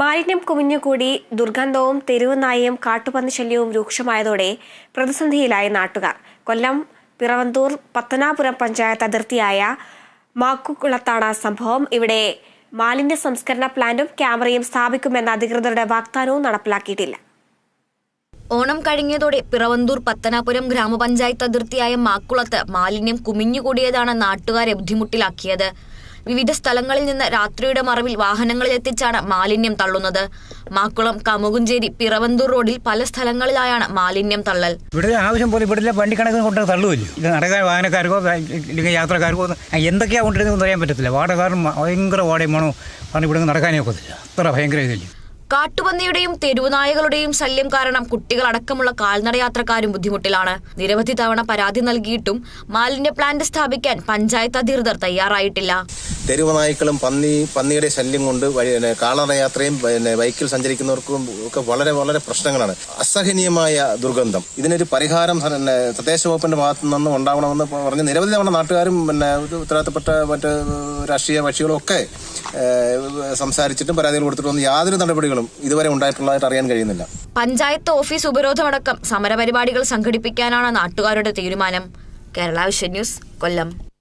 മാലിന്യം കുമിഞ്ഞുകൂടി ദുർഗന്ധവും തെരുവ് നായയും കാട്ടുപന്നി ശല്യവും രൂക്ഷമായതോടെ പ്രതിസന്ധിയിലായ നാട്ടുകാർ. കൊല്ലം പിറവന്തൂർ പത്തനാപുരം പഞ്ചായത്ത് അതിർത്തിയായ മാക്കുകുളത്താണ് സംഭവം. ഇവിടെ മാലിന്യ സംസ്കരണ പ്ലാന്റും ക്യാമറയും സ്ഥാപിക്കുമെന്ന അധികൃതരുടെ വാഗ്ദാനവും നടപ്പിലാക്കിയിട്ടില്ല. ഓണം കഴിഞ്ഞതോടെ പിറവന്തൂർ പത്തനാപുരം ഗ്രാമപഞ്ചായത്ത് അതിർത്തിയായ മാക്കുളത്ത് മാലിന്യം കുമിഞ്ഞുകൂടിയതാണ് നാട്ടുകാരെ ബുദ്ധിമുട്ടിലാക്കിയത്. വിവിധ സ്ഥലങ്ങളിൽ നിന്ന് രാത്രിയുടെ മറവിൽ വാഹനങ്ങളിൽ എത്തിച്ചാണ് മാലിന്യം തള്ളുന്നത്. മാക്കുളം കമുകുഞ്ചേരി പിറവന്തൂർ റോഡിൽ പല സ്ഥലങ്ങളിലായാണ് മാലിന്യം തള്ളൽ. ഇവിടെ ആവശ്യം പോലെ ഇവിടെ വണ്ടി കണക്കിന് കൊണ്ട് തള്ളുമല്ലോ ഇത് നടക്കാൻ വാഹനക്കാർക്കോ ഇല്ലെങ്കിൽ യാത്രക്കാർക്കോ എന്തൊക്കെയാണ് കൊണ്ടിരുന്നതെന്ന് അറിയാൻ പറ്റത്തില്ല. വാടകാരൻ ഭയങ്കര വാടയും വേണോ കാരണം ഇവിടെ നടക്കാനേ ഒക്കത്തില്ല. അത്ര ഭയങ്കര ഇതില്ല. കാട്ടുപന്നിയുടെയും തെരുവുനായകളുടെയും ശല്യം കാരണം കുട്ടികളടക്കമുള്ള കാൽനടയാത്രക്കാരും ബുദ്ധിമുട്ടിലാണ്. നിരവധി തവണ പരാതി നൽകിയിട്ടും മാലിന്യ പ്ലാന്റ് സ്ഥാപിക്കാൻ പഞ്ചായത്ത് അധികൃതർ തയ്യാറായിട്ടില്ല. തെരുവ് നായ്ക്കളും പന്നി പന്നിയുടെ ശല്യം കൊണ്ട് വഴി- പിന്നെ ബൈക്കിൽ സഞ്ചരിക്കുന്നവർക്കും ഒക്കെ വളരെ വളരെ പ്രശ്നങ്ങളാണ്. അസഹനീയമായ ദുർഗന്ധം. ഇതിനൊരു പരിഹാരം പിന്നെ തദ്ദേശ വകുപ്പിന്റെ ഭാഗത്തു നിന്നും ഉണ്ടാവണമെന്ന് പറഞ്ഞ് നിരവധി തവണ നാട്ടുകാരും പിന്നെ ഉത്തരവാദിത്തപ്പെട്ട മറ്റ് രാഷ്ട്രീയ കക്ഷികളും ഒക്കെ സംസാരിച്ചിട്ടും പരാതികൾ കൊടുത്തിട്ടൊന്നും യാതൊരു നടപടികളും ഇതുവരെ ഉണ്ടായിട്ടുള്ളതായിട്ട് അറിയാൻ കഴിയുന്നില്ല. പഞ്ചായത്ത് ഓഫീസ് ഉപരോധമടക്കം സമരപരിപാടികൾ സംഘടിപ്പിക്കാനാണ് നാട്ടുകാരുടെ തീരുമാനം. Kerala Vision News Kollam.